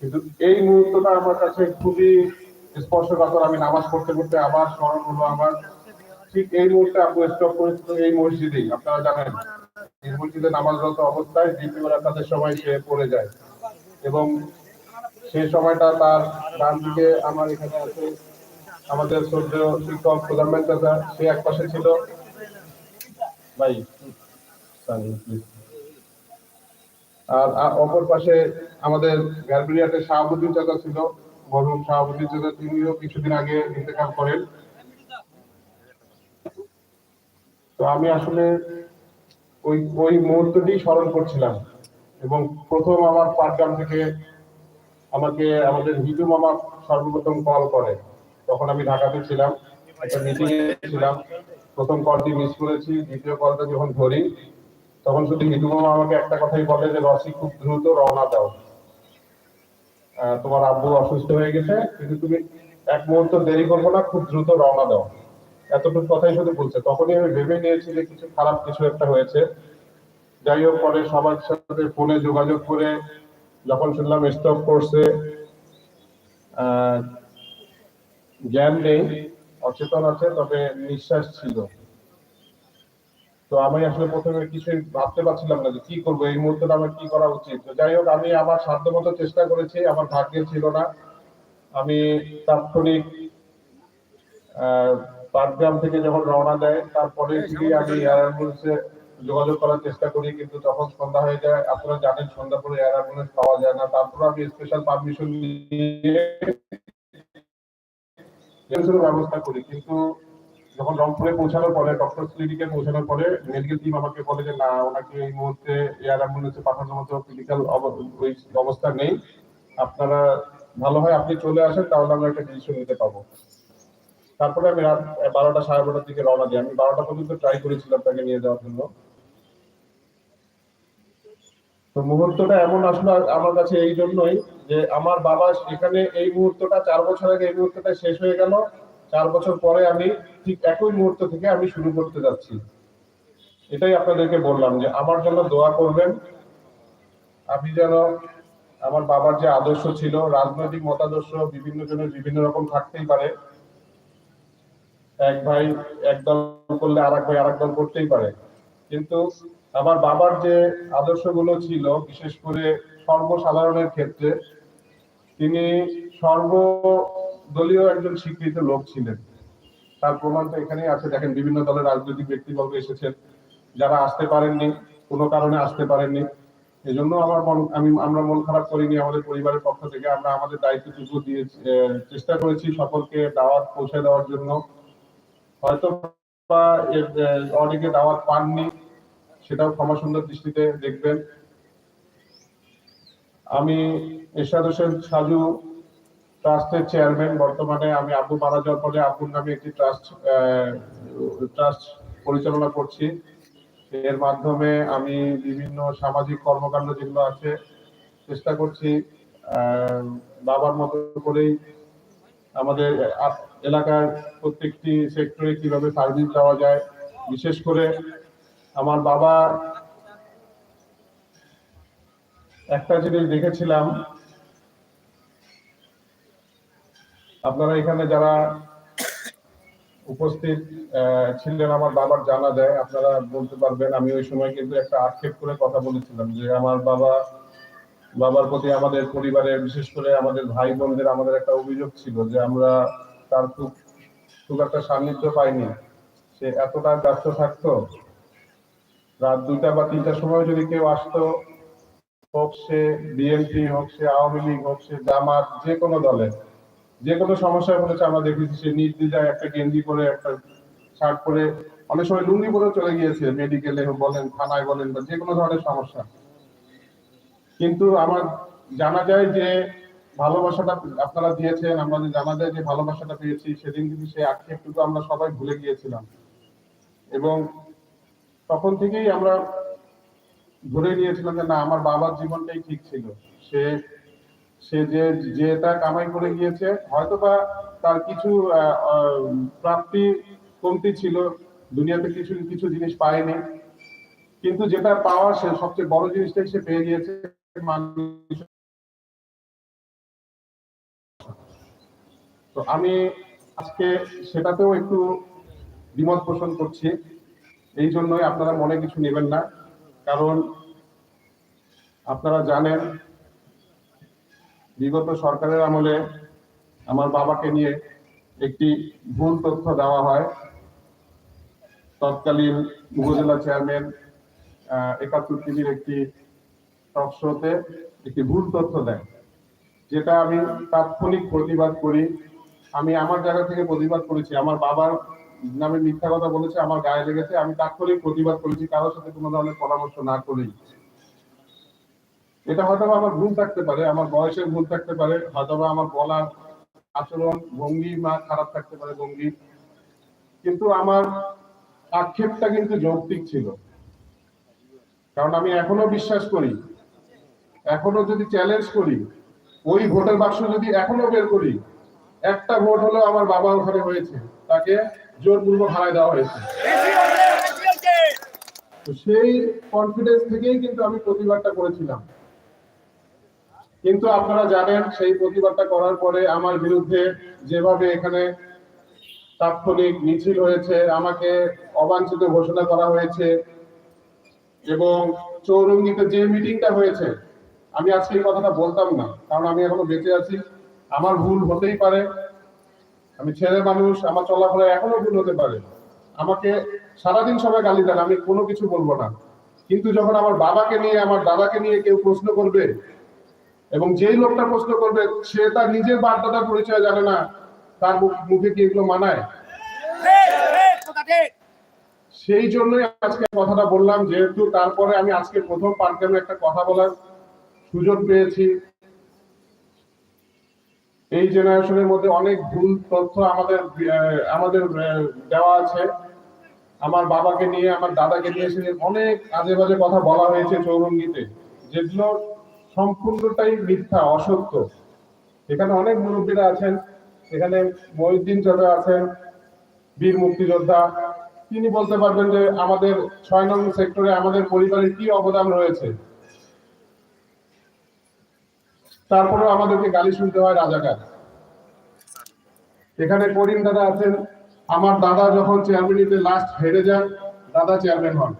কিন্তু এই মুহূর্তটা আমার কাছে খুবই স্পর্শকাতর। আমি নামাজ পড়তে পড়তে আবার স্মরণ হলো আমার ঠিক এই মুহূর্তে আপু স্টপ করেছিল এই মসজিদেই, আপনারা জানেন। এই মসজিদে নামাজরত অবস্থায় দ্বিতীয় রাকাতের সময় সে পড়ে যায়। এবং সেই সময়টা তার ডান দিকে আমার এখানে আছে আমাদের শ্রদ্ধেয় শিক্ষক প্রধানমন্ত্রী সে এক পাশে ছিল। ভাই. আর অপর পাশে আমাদের গার্বিনিয়াটের শাহাবুদ্দিন চাচা ছিল মরহুম শাহাবুদ্দিন চাচা, তিনিও কিছুদিন আগে ইন্তেকাল করেন। তো আমি আসলে ওই ওই মুহূর্তটি স্মরণ করছিলাম এবং প্রথম আমার পাটগ্রাম থেকে আমাকে, আমাদের হিটু মামা সর্বপ্রথম কল করে। তখন আমি ঢাকাতে ছিলাম, একটা মিটিং এ ছিলাম। প্রথম কলটি মিস করেছি, দ্বিতীয় কলটা যখন ধরি তখন শুধু হিটু মামা আমাকে একটা কথাই বলে যে, রসি, খুব দ্রুত রওনা দাও। তোমার আব্বু অসুস্থ হয়ে গেছে, কিন্তু তুমি এক মুহূর্ত দেরি করব না, খুব দ্রুত রওনা দাও। এতটুকু কথাই শুধু বলছে। তখনই আমি ভেবে নিয়েছি যে কিছু খারাপ কিছু একটা হয়েছে। যাই হোক, পরে সবার সাথে ফোনে যোগাযোগ করে যখন শুনলাম স্টপ করছে জ্ঞান নেই, অচেতন আছে, তবে নিঃশ্বাস ছিল। তো আমি আসলে প্রথমে কিছুই ভাবতে পারছিলাম না যে কি করব এই মুহূর্তে আমার কি করা উচিত তো যাই হোক আমি আমার সাধ্যমতো চেষ্টা করেছি আমার ভাগ্যে ছিল না আমি তাৎক্ষণিক পাটগ্রাম থেকে যখন রওনা দেয় তারপরে গিয়ে আমি এয়ার অ্যাম্বুলেন্সে যোগাযোগ করার চেষ্টা করি কিন্তু তখন সন্ধ্যা হয়ে যায় আপনারা জানেন সন্ধ্যা পরে এয়ার অ্যাম্বুলেন্স পাওয়া যায় না তারপরে আমি স্পেশাল পারমিশন নিয়ে ব্যবস্থা করি কিন্তু যখন রংপুরে পৌঁছানোর পরে ডক্টর ক্লিনিকে পৌঁছানোর পরে মেডিকেল টিম আমাকে বলে যে, না, ওনাকে এই মুহূর্তে এয়ার অ্যাম্বুলেন্সে পাঠানোর মতো ক্রিটিক্যাল অবস্থা নেই। আপনারা ভালো হয় আপনি চলে আসেন, তাহলে আমরা একটা ডিসিশন নিতে পাবো তারপরে আমি রাত বারোটা, সাড়ে বারোটার দিকে রওনা দিই। আমি বারোটা পর্যন্ত ট্রাই করেছিলাম তাকে নিয়ে যাওয়ার জন্য। তো মুহূর্তটা এমন আসলো আমার কাছে এই জন্যই যে, আমার বাবা এখানে এই মুহূর্তটা, চার বছর আগে এই মুহূর্তটা শেষ হয়ে গেল। চার বছর পরে আমি ঠিক একই মুহূর্ত থেকে আমি শুরু করতে যাচ্ছি। এটাই আপনাদেরকে বললাম যে আমার জন্য দোয়া করবেন। আমি যেন আমার বাবার যে আদর্শ ছিল, রাজনৈতিক মতাদর্শ বিভিন্ন জনের বিভিন্ন রকম থাকতেই পারে। এক ভাই এক দল করলে আর এক ভাই আর দল করতেই পারে। কিন্তু আমার বাবার যে আদর্শগুলো ছিল, বিশেষ করে সর্বসাধারণের ক্ষেত্রে, তিনি সর্বদলীয় একজন স্বীকৃত লোক ছিলেন। তার প্রমাণ তো এখানেই আছে। দেখেন, বিভিন্ন দলের রাজনৈতিক ব্যক্তিবর্গ এসেছেন। যারা আসতে পারেননি, কোনো কারণে আসতে পারেননি। এজন্য আমার মন, আমি, আমরা মন খারাপ করিনি। আমাদের পরিবারের পক্ষ থেকে আমরা আমাদের দায়িত্বটুকু দিয়ে চেষ্টা করেছি সকলকে দাওয়াত পৌঁছে দেওয়ার জন্য। হয়তো বা অনেকে দাওয়াত পাননি, সেটাও ক্ষমা সুন্দর দৃষ্টিতে দেখবেন। আমি এরশাদ হোসেন সাজু ট্রাস্টের চেয়ারম্যান, বর্তমানে আমি আব্বু মারা যাওয়ার পরে আব্বুর নামে একটি ট্রাস্ট ট্রাস্ট পরিচালনা করছি। এর মাধ্যমে আমি বিভিন্ন সামাজিক কর্মকাণ্ড যেগুলো আছে চেষ্টা করছি বাবার মতো করেই আমাদের এলাকার প্রত্যেকটি সেক্টরে কীভাবে সার্ভিস দেওয়া যায়। বিশেষ করে আমার বাবা, একটা জিনিস দেখেছিলাম আপনারা এখানে যারা উপস্থিত ছিলেন, আমার বাবার জানা যায়, আপনারা বলতে পারবেন, আমি ওই সময় কিন্তু একটা আক্ষেপ করে কথা বলেছিলাম যে আমার বাবা, বাবার প্রতি আমাদের পরিবারের, বিশেষ করে আমাদের ভাই বোনদের আমাদের একটা অভিযোগ ছিল যে আমরা তার খুব খুব একটা সান্নিধ্য পাইনি। সে এতটা ব্যস্ত থাকতো, রাত দুইটা বা তিনটার সময় যদি কেউ আসতো, হোক সে বিএনপি, হোক সে আওয়ামী লীগ, হোক সে জামাত, যে কোনো দলের যে কোনো সমস্যায় বলেছে, আমরা দেখেছি সে নির্দ্বিধায় একটা গেঞ্জি পরে, একটা শার্ট পরে অনেক সময় লুঙ্গি পরেও চলে গিয়েছে মেডিকেলে বলেন, থানায় বলেন বা যে কোনো ধরনের সমস্যা। কিন্তু আমার জানা যায় যে ভালোবাসাটা আপনারা দিয়েছেন আমাদের জানা যায় যে ভালোবাসাটা পেয়েছি, সেদিন কিন্তু সেই আক্ষেপটুকু আমরা সবাই ভুলে গিয়েছিলাম। এবং তখন থেকেই আমরা ধরে নিয়েছিলাম যে না, আমার বাবার জীবনটাই ঠিক ছিল। সে সে যে যে যেটা কামাই করে গিয়েছে হয়তো বা তার কিছু প্রাপ্তি কমতি ছিল, দুনিয়াতে কিছু কিছু জিনিস পায়নি। কিন্তু যেটা পাওয়া সে সবচেয়ে বড় জিনিসটাই সে পেয়ে গিয়েছে তো আমি আজকে সেটাতেও একটু দ্বিমত পোষণ করছি। এই জন্যই আপনারা মনে কিছু নেবেন না, কারণ আপনারা জানেন বিগত সরকারের আমলে আমার বাবাকে নিয়ে একটি ভুল তথ্য দেওয়া হয়। তৎকালীন উপজেলা চেয়ারম্যান একাত্তর টিভির একটি টক শোতে একটি ভুল তথ্য দেয়, যেটা আমি তাৎক্ষণিক প্রতিবাদ করি। আমি আমার জায়গা থেকে প্রতিবাদ করেছি। আমার বাবার নামে মিথ্যা কথা বলেছে, আমার গায়ে লেগেছে। আমি তাৎক্ষণিক প্রতিবাদ করেছি, কারোর সাথে কোনো ধরনের পরামর্শ না করেই। এটা হয়তো আমার ভুল থাকতে পারে, আমার বয়সের ভুল থাকতে পারে, হয়তো আমার বলার আচরণ ভঙ্গি মা খারাপ থাকতে পারে ভঙ্গি। কিন্তু আমার আক্ষেপটা কিন্তু যৌক্তিক ছিল। কারণ আমি এখনও বিশ্বাস করি, এখনও যদি চ্যালেঞ্জ করি, ওই ভোটের বাক্স যদি এখনও বের করি, একটা ভোট হলো আমার বাবা ওখানে হয়েছে, তাকে জোরপূর্বক হারায় দেওয়া হয়েছে। সেই কনফিডেন্স থেকেই কিন্তু আমি প্রতিবাদটা করেছিলাম। কিন্তু আপনারা জানেন, সেই প্রতিবাদটা করার পরে আমার বিরুদ্ধে যেভাবে এখানে তাৎক্ষণিক মিছিল হয়েছে, আমাকে অবাঞ্ছিত ঘোষণা করা হয়েছে এবং চৌরঙ্গিতে যে মিটিংটা হয়েছে, আমি আজকে এই কথাটা বলতাম না, কারণ আমি এখনও বেঁচে আছি। আমার ভুল হতেই পারে। আমি ছেলে মানুষ, আমার চলাফেরা এখনও ভুল হতে পারে। আমাকে সারাদিন সবাই গালি দেন, আমি কোনো কিছু বলব না। কিন্তু যখন আমার বাবাকে নিয়ে, আমার দাদাকে নিয়ে কেউ প্রশ্ন করবে এবং যেই লোকটা প্রশ্ন করবে, সে তার নিজের বার্তাটার পরিচয় জানে না, তার মুখে কি এগুলো মানায়? সেই জন্যই আজকে কথাটা বললাম, যেহেতু তারপরে আমি আজকে প্রথম একটা কথা বলার সুযোগ পেয়েছি। এই জেনারেশনের মধ্যে অনেক ভুল তথ্য আমাদের আমাদের দেওয়া আছে। আমার বাবাকে নিয়ে, আমার দাদাকে নিয়ে অনেক আজে বাজে কথা বলা হয়েছে চৌরঙ্গিতে। যেগুলো সম্পূর্ণটাই মিথ্যা, অসত্য। এখানে অনেক মুরব্বীরা আছেন, এখানে মহিউদ্দিন চলে আছেন, বীর মুক্তিযোদ্ধা। তিনি বলতে পারবেন যে আমাদের ছয় নং সেক্টরে আমাদের পরিবারের কি অবদান রয়েছে। তারপরেও আমাদেরকে গালি শুনতে হয় রাজাকার। এখানে করিম দাদা আছেন, আমার দাদা যখন চেয়ারম্যানিতে লাস্ট হেরে যান, দাদা চেয়ারম্যান হন।